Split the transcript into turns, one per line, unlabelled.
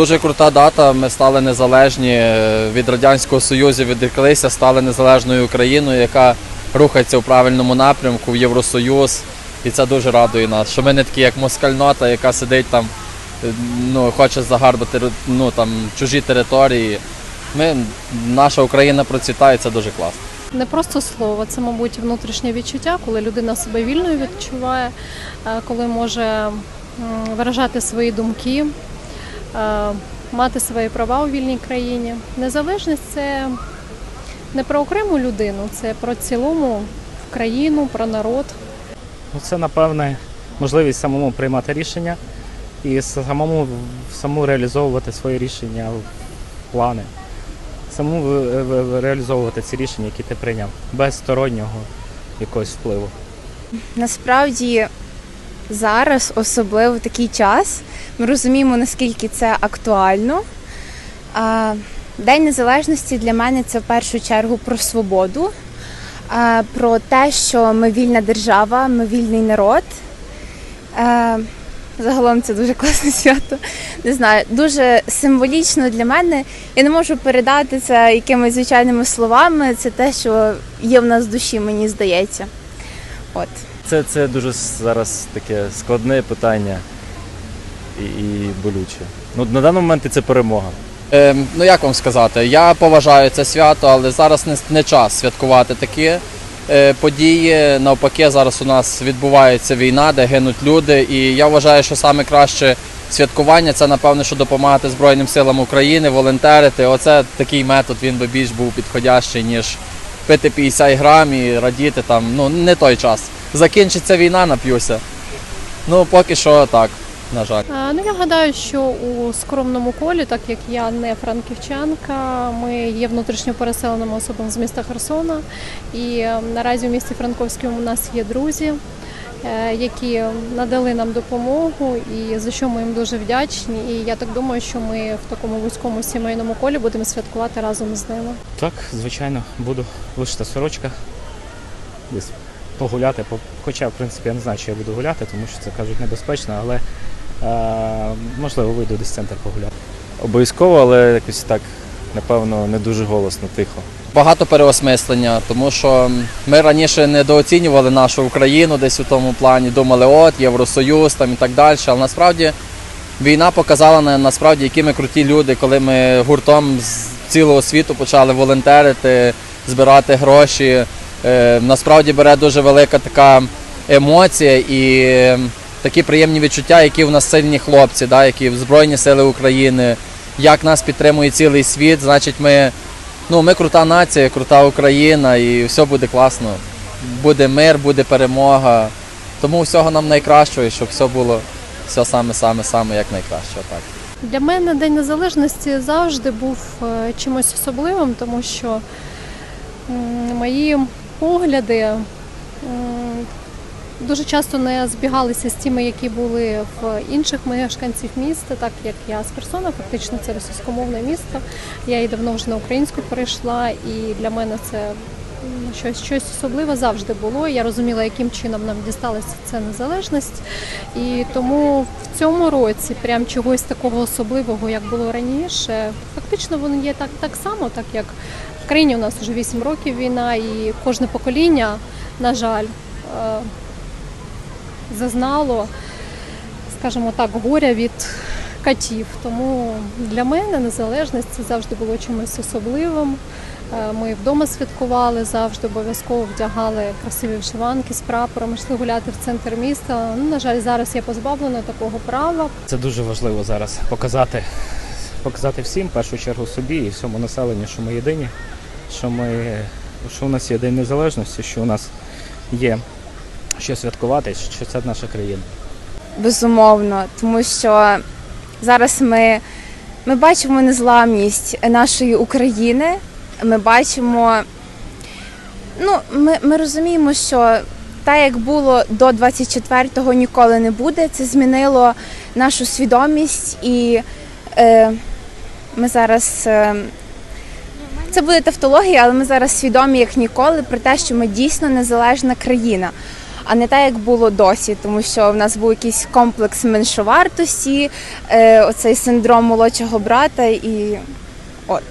Дуже крута дата. Ми стали незалежні е, від Радянського Союзу, відреклися, стали незалежною Україною, яка рухається у правильному напрямку в Євросоюз. І це дуже радує нас, що ми не такі, як москальнота, яка сидить там, е, ну, хоче загарбати ну, там, чужі території. Ми, наша Україна процвітає, це дуже класно.
Не просто слово, це, мабуть, внутрішнє відчуття, коли людина себе вільною відчуває, е, коли може виражати свої думки, мати свої права у вільній країні. Незалежність це не про окрему людину, це про цілому країну, про народ.
Ну, це, напевне, можливість самому приймати рішення і самому, самому реалізовувати свої рішення, плани. Ви- реалізовувати ці рішення, які ти прийняв, без стороннього якогось впливу.
Насправді зараз, особливо в такий час, ми розуміємо, наскільки це актуально. День Незалежності для мене це в першу чергу про свободу, про те, що ми вільна держава, ми вільний народ. Загалом це дуже класне свято. Не знаю, дуже символічно для мене. Я не можу передати це якимись звичайними словами. Це те, що є в нас в душі, мені здається. От.
Це, це дуже зараз таке складне питання і, і болюче. Ну, на даний момент це перемога.
Е, ну як вам сказати, я поважаю це свято, але зараз не, не час святкувати такі е, події. Навпаки, зараз у нас відбувається війна, де гинуть люди. І я вважаю, що саме краще святкування це напевно, що допомагати Збройним силам України, волонтерити. Оце такий метод він би більш був підходящий, ніж пити 50 грам і радіти там. Ну не той час. Закінчиться війна, нап'юся. Ну поки що так, на жаль.
Е, Ну, я гадаю, що у скромному колі, так як я не франківчанка, ми є внутрішньо переселеними особами з міста Херсона. І е, наразі у місті Франковському у нас є друзі, е, які надали нам допомогу, і за що ми їм дуже вдячні. І я так думаю, що ми в такому вузькому сімейному колі будемо святкувати разом з ними.
Так, звичайно, буду вишита сорочка, десь погуляти. по- Хоча, в принципі, я не знаю, чи я буду гуляти, тому що це кажуть небезпечно, але е, можливо вийду десь в центр погуляти.
Обов'язково, але якось так, напевно, не дуже голосно, тихо.
багато переосмислення, тому що ми раніше недооцінювали нашу Україну десь у тому плані, думали, от Євросоюз там і так далі. Але насправді війна показала на- насправді, які ми круті люди, коли ми гуртом з цілого світу почали волонтерити, збирати гроші. Е, насправді бере дуже велика така емоція і е, такі приємні відчуття, які в нас сильні хлопці, да, які в Збройні Сили України, як нас підтримує цілий світ, значить ми. Ну, ми крута нація, крута Україна, і все буде класно. Буде мир, буде перемога. Тому всього нам найкращого, і щоб все було все саме-саме-саме як найкраще. Так.
Для мене День Незалежності завжди був е, чимось особливим, тому що мої погляди дуже часто не збігалися з тими, які були в інших мешканців міста, так як я з Херсона, фактично це російськомовне місто. Я її давно вже на українську перейшла, і для мене це щось, щось особливе завжди було. Я розуміла, яким чином нам дісталася ця незалежність. І тому в цьому році прям чогось такого особливого, як було раніше, фактично воно є так, так само, так як країні у нас вже 8 років війна, і кожне покоління, на жаль, е, зазнало, скажімо так, горя від катів. Тому для мене незалежність це завжди було чимось особливим. Е, Ми вдома святкували завжди, обов'язково вдягали красиві вишиванки з прапором, йшли гуляти в центр міста. Ну, на жаль, зараз я позбавлена такого права.
Це дуже важливо зараз показати, показати всім, в першу чергу собі і всьому населенню, що ми єдині, що ми що у нас є День Незалежності, що у нас є що святкувати, що це наша країна.
Безумовно, тому що зараз ми, ми бачимо незламність нашої України. Ми бачимо, ну, ми, ми розуміємо, що так, як було до 24-го, ніколи не буде. Це змінило нашу свідомість і е, ми зараз. Е, це буде тавтологія, але ми зараз свідомі як ніколи про те, що ми дійсно незалежна країна. а не так, як було досі, тому що в нас був якийсь комплекс меншовартості, е, оцей синдром молодшого брата і от.